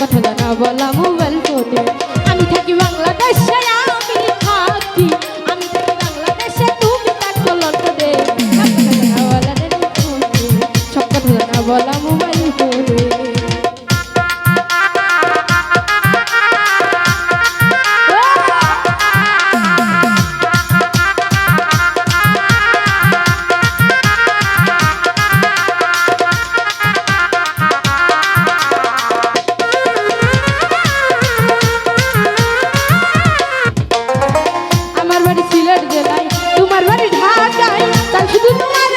কথা না বলা মোবাইল ফোনে। তোমার বাড়ি ঢাকায় তার শুধু তোমার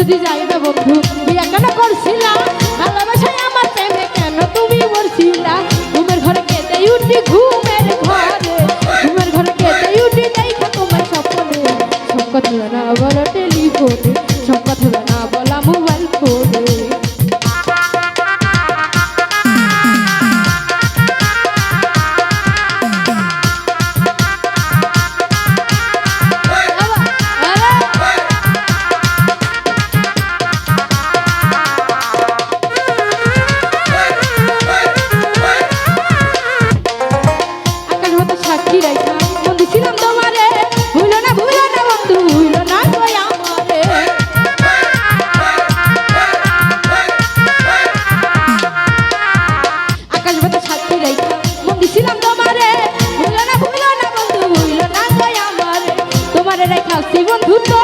যদি যাই না বন্ধু তুই একা বন্ধু তো